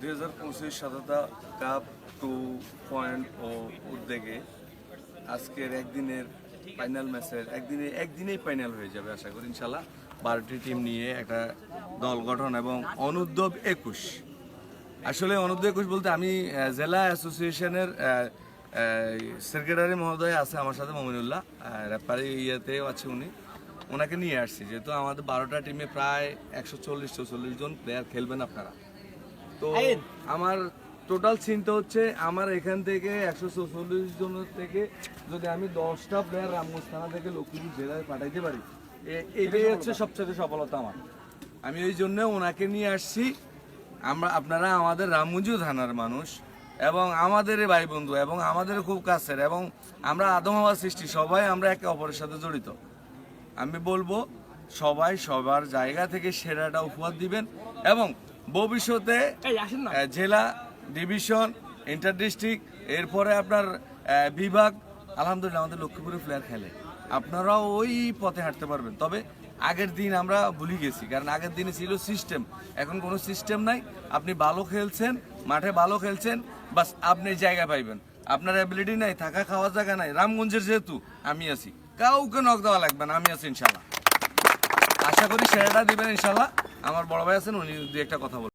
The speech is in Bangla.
দুই হাজার পঁচিশ শততা কাপ টু পয়েন্ট ও উদ্যোগে আজকের একদিনের ফাইনাল ম্যাচের একদিনে, একদিনেই ফাইনাল হয়ে যাবে আশা করি, ইনশাল্লাহ। বারোটি টিম নিয়ে একটা দল গঠন এবং অনুদ্যোগ একুশ। আসলে অনুদ্যোগ একুশ বলতে আমি জেলা অ্যাসোসিয়েশনের সেক্রেটারি মহোদয় আছে আমার সাথে, মমিনুল্লাহ রেপারি ইয়েতেও আছে উনি। ওনাকে নিয়ে আসছি, যেহেতু আমাদের বারোটা টিমে প্রায় একশো চল্লিশ চল্লিশ জন প্লেয়ার খেলবেন আপনারা। তো আমার টোটাল চিন্তা হচ্ছে আমার এখান থেকে একশো চল্লিশ জনের থেকে যদি আমি দশটা প্লেয়ার রামগঞ্জ থানা থেকে লক্ষ্মীপুর জেলায় পাঠাইতে পারি এটাই হচ্ছে সবচেয়ে সফলতা আমার। আমি ওই জন্য ওনাকে নিয়ে আসছি। আমরা আপনারা আমাদের রামগঞ্জ থানার মানুষ এবং আমাদের ভাই বন্ধু এবং আমাদের খুব কাছের এবং আমরা আদম হওয়া সৃষ্টি সবাই আমরা একে অপরের সাথে জড়িত। আমি বলব সবাই সবার জায়গা থেকে সেরাটা উপহার দিবেন এবং ভবিষ্যতে জেলা ডিভিশন ইন্টার ডিস্ট্রিক্ট এরপরে আপনার বিভাগ আলহামদুলিল্লাহ আমাদের লক্ষ্মীপুরে প্লেয়ার খেলে। আপনারাও ওই পথে হাঁটতে পারবেন। তবে আগের দিন আমরা ভুলে গেছি কারণ আগের দিনে ছিল সিস্টেম এখন কোনো সিস্টেম নাই। আপনি ভালো খেলছেন মাঠে ভালো খেলছেন বাস আপনি জায়গা পাইবেন। আপনার অ্যাবিলিটি নাই থাকা খাওয়ার জায়গা নাই। রামগঞ্জের যেহেতু আমি আছি। কাউকে নক দেওয়া লাগবে না আমি আছি ইনশাল্লাহ আশা করি সেরাটা দিবেন ইনশাল্লাহ আমার বড় ভাই আছেন উনি দু একটা কথা বলবেন